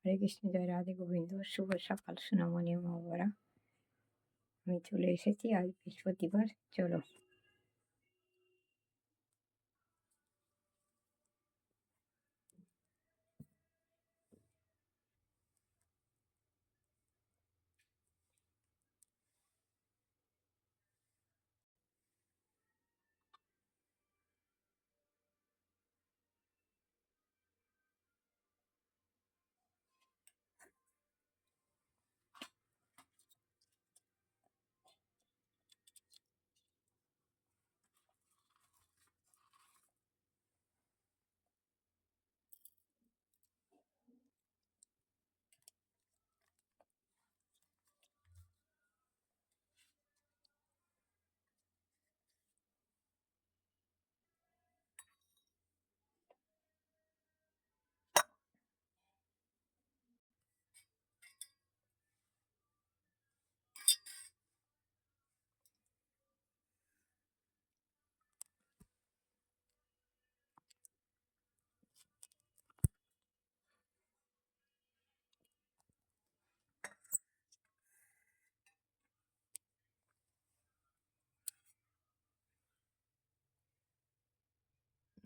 হরে কৃষ্ণ জয় রাধে গোবিন্দ, শুভ সকাল সোনামণি মহাবরা আমি চলে এসেছি আজ বৃহস্পতিবার, চলো।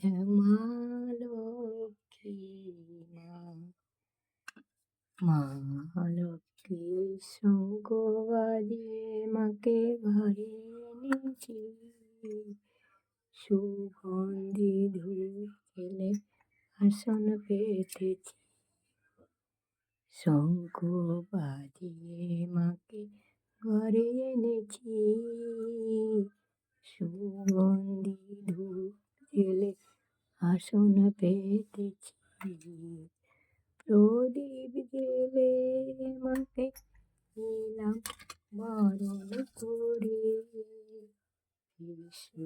মা লক্ষ্মী শঙ্খ মাকে ঘরে এনেছি সুগন্ধি ধূপ খেলে আসন পেতেছি শঙ্খ বাজিয়ে মাকে ঘরে এনেছি সুগন্ধি ধূপ আসন পেতেছি প্রদীপ জেলে মাকে এলাম, বরণ করে কৃষ্ণ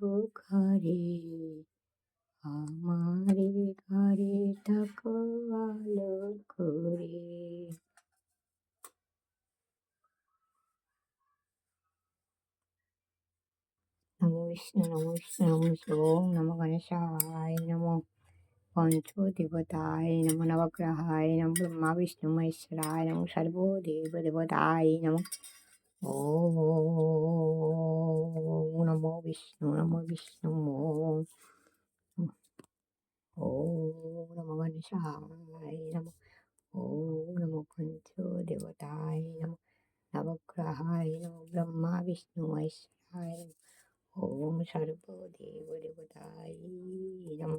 লক্ষ্মী ও আমারে ঘরে থাকো, আলো করে নমো বিষ্ণু নমো বিষ্ণু নমো বিষ্ণু ওম নমো গণেশায় নমো পঞ্চদেবতায় নমো নবগ্রহায় নমো ব্রহ্মা বিষ্ণু মহেশ্বরায় নমো সর্বদেব দেবতায় নমো ওম নমো বিষ্ণু নমো বিষ্ণু ওম ওম নমো গণেশায় নমো ওম নমো পঞ্চদেবতায় নমো নবগ্রহায় নমো ব্রহ্মা বিষ্ণু মহেশ্বরায় ওম সর্বদেব দেবতায় নমো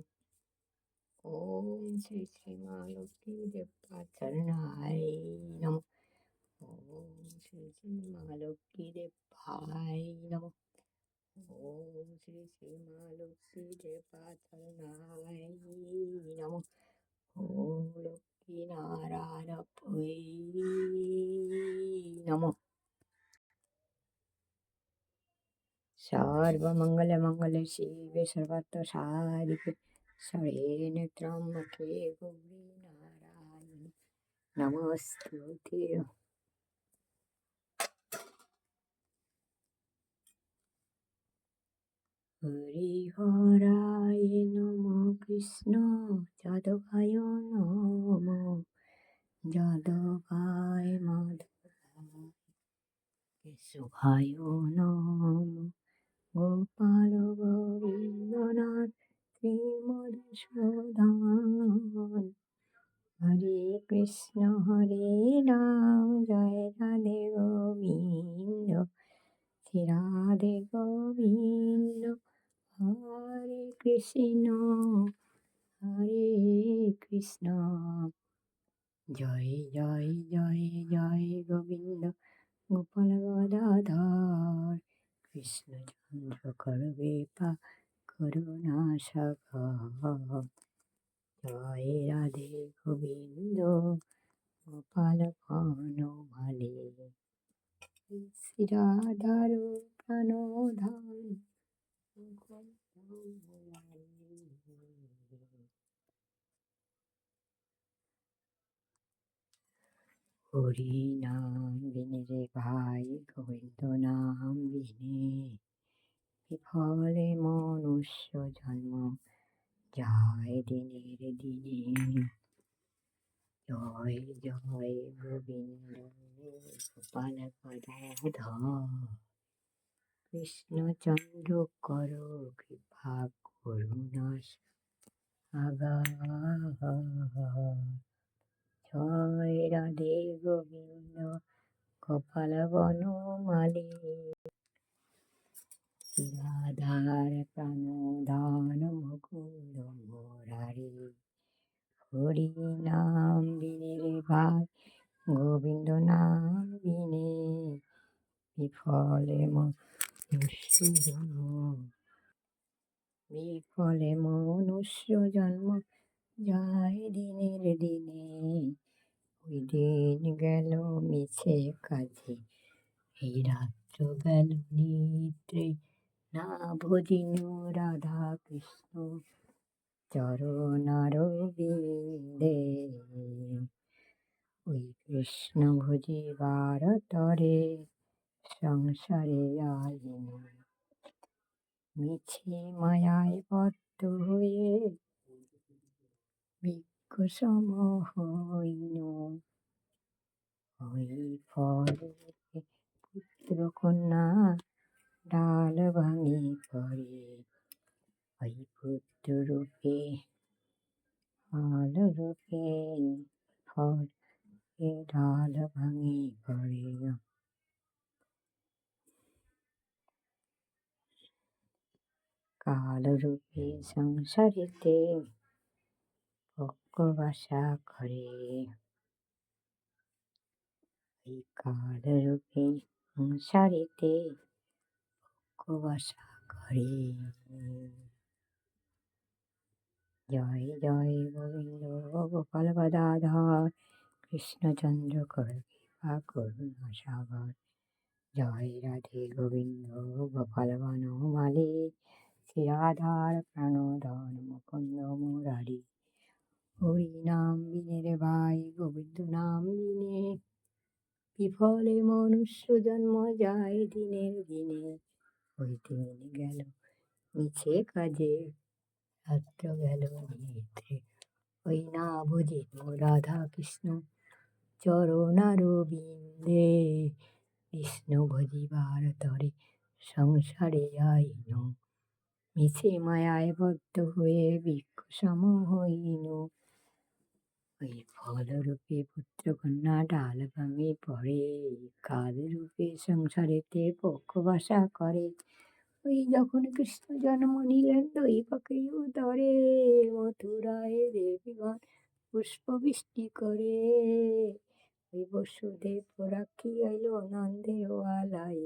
ওম শ্রী শ্রী মা লক্ষ্মী দেবতা চরণায় নমো ওম শ্রী শ্রী মা লক্ষ্মী দেবায় নমো ওম শ্রী শ্রী মা লক্ষ্মী দেবা চরণায় নমো ওম লক্ষ্মী নারায়ণ নমো সর্বমঙ্গলমঙ্গলে শিবে সর্বত্র সারিকে শরীরে ত্রম্বকে গৌরী নারায়ণ নমস্তুতি হরিহরায় নম কৃষ্ণ যাদবায় নম যাদবায় মাধবায় কেশুভায় নম গোপাল গোবিন্দনাথ শ্রী মধুসূদন হরে কৃষ্ণ, হরে রাম, জয় রাধে গোবিন্দ, শ্রী রাধে গোবিন্দ, হরে কৃষ্ণ হরে কৃষ্ণ। জয় জয় জয় জয় গোবিন্দ, গোপাল গদাধর কৃষ্ণচন্দ্র করবে করুণা সাগর জয় রাধে গোবিন্দ গোপাল বনমালী শ্রী রাধার প্রাণধান হরি নাম বিনে রে ভাই গোবিন্দ নাম বিনে বিফলে মনুষ্য জন্ম যায় দিনের দিনে। জয় জয় গোবিন্দ গোপাল গদাধর কৃষ্ণচন্দ্র কর, কৃপা করুণা আগা জয় রাধে গোবিন্দ, গোপাল বনমালী রাধার প্রাণদান মুকুন্দ মুরারি হরি নাম বিনে রে গোবিন্দ নাম বিনে। বিফলে মনুষ্য জন্ম বিফলে মনুষ্য জন্ম যায় দিনের দিনে। ওই দিন গেল মিছে কাজে, এই রাত্র গেল নিদ্রে। না ভজিন রাধা কৃষ্ণ চরণার বিন্দে ওই কৃষ্ণ ভজিবার তরে সংসারে আইন মিছে মায়ায় বদ্ধ হয়ে বৃক্ষ সম হইন ওই ফলে পুত্র কন্যা ডাল ভাঙি পড়ে ওই পুত্র রূপে ফল রূপে ফল এ ডাল ভাঙি পড়ে কাল রূপে সংসারেতে বাসা করে এই কাল রূপে সংসারেতে বাসা করে। জয় জয় গোবিন্দ, গোপাল গদাধর কৃষ্ণচন্দ্র কৃপা, করুণা সাগর। জয় রাধে গোবিন্দ, গোপাল বনমালী, শ্রী রাধার প্রাণধন মুকুন্দ মুরারি। হরি নাম বিনে রে ভাই, গোবিন্দ নাম বিনে। বিফলে মনুষ্য জন্ম যায় দিনের দিনে। দিন গেল। মিছে কাজে রাত্র গেল নিদ্রে ওই না বুঝি রাধা কৃষ্ণ চরণারবিন্দে। কৃষ্ণ ভজিবার তরে সংসারে আইন মিছে মায়ায় বদ্ধ হয়ে বৃক্ষ সম হইন ওই ফলরূপে পুত্র কন্যা পড়ে, কাল রূপে সংসারেতে পক্ষ বাসা করে। ওই যখন কৃষ্ণ জন্ম নিলেন পাখি উদরে মথুরায় দেবীগণ পুষ্প বৃষ্টি করে। ওই বসুদেব রাখি এলো নন্দের ওয়ালাই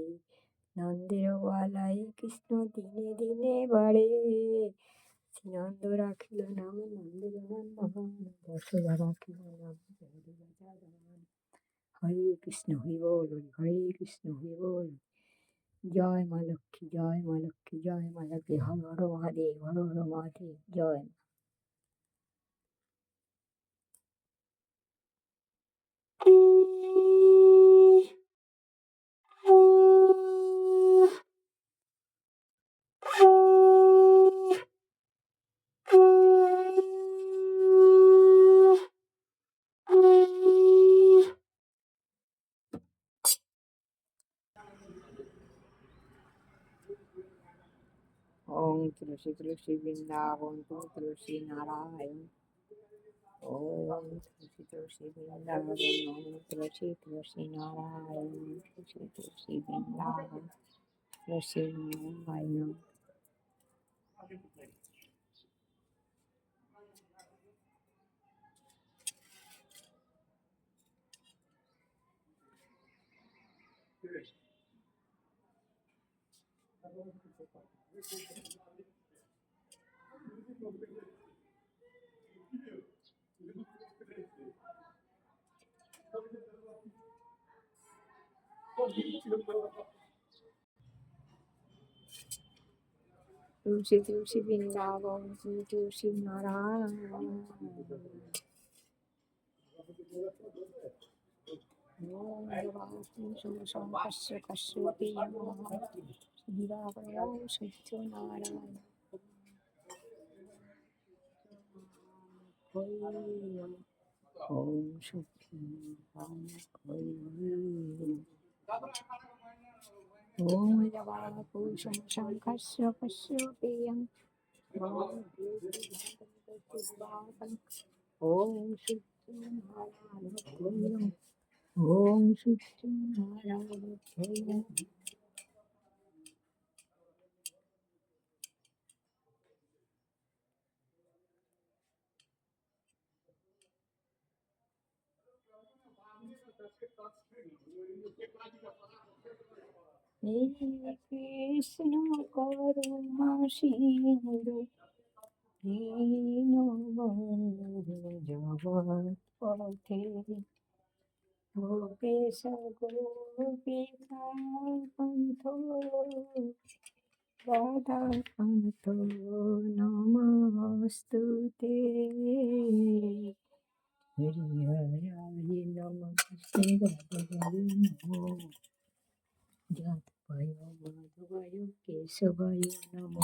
নন্দের ওয়ালাই কৃষ্ণ দিনে দিনে বাড়ে। নন্দ রাখিল নাম নন্দের নন্দন যশোদা রাখিল নাম হরে কৃষ্ণ হরি বল হরে কৃষ্ণ হরি বল জয় মা লক্ষ্মী জয় মা লক্ষ্মী জয় মা লক্ষ্মী হর হর মহাদেব হর হর মহাদেব জয় মা Om Tulsi Tulsi Vrindavan Om Tulsi Narayan Om Tulsi Tulsi Vrindavan Om Tulsi Tulsi Narayan Om Tulsi Tulsi Vrindavan Tulsi Narayan Thank you. তুলসী তুলসী বৃন্দাবন তুলসী নারায়ণ ওম সংকর্ষ কশ্যপি দিবাকর সত্য নারায়ণ ওম হরি ওম জবা পুষম শঙ্কস্য কস্য পেয়ং ওম সত্যি নারায়ণ ওম সত্যি নারায়ণ কৃষ্ণ করুণা সিন্ধু পথে গোপেশ গোপিকা পন্থ রাধা পন্থ নমস্তুতে যাদবায় মাধবায় কেশবায় নম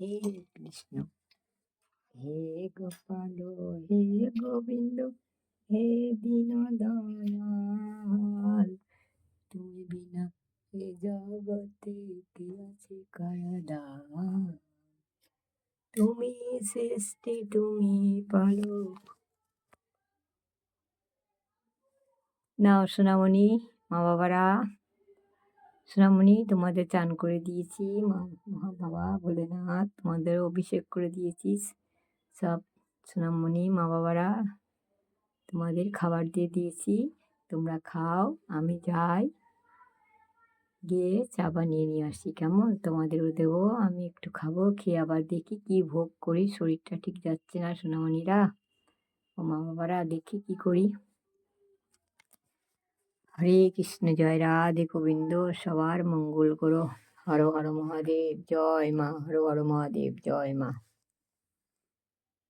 হে কৃষ্ণ হে গোপাল হে গোবিন্দ হে দীন দয়াল তুমি বিনা এ জগতে কে আছে কারদাল তুমি সৃষ্টি, তুমি পালক নাও সোনামণি, মা বাবারা। সোনামণি, তোমাদের চান করে দিয়েছি। মা মা বাবা, ভোলেনাথ, তোমাদের অভিষেক করে দিয়েছিস সব সোনামণি, মা বাবারা, তোমাদের খাবার দিয়ে দিয়েছি। তোমরা খাও, আমি যাই। গিয়ে চা বানিয়ে নিয়ে আসি, কেমন? তোমাদেরও দেবো, আমি একটু খাব, খেয়ে আবার দেখি কি ভোগ করি, শরীরটা ঠিক যাচ্ছে না সোনামণিরা। ও মা বাবারা, দেখি কি করি। হরে কৃষ্ণ, জয় রাধে গোবিন্দ, সবার মঙ্গল করো। হর হর মহাদেব, জয় মা, হর হর মহাদেব, জয় মা।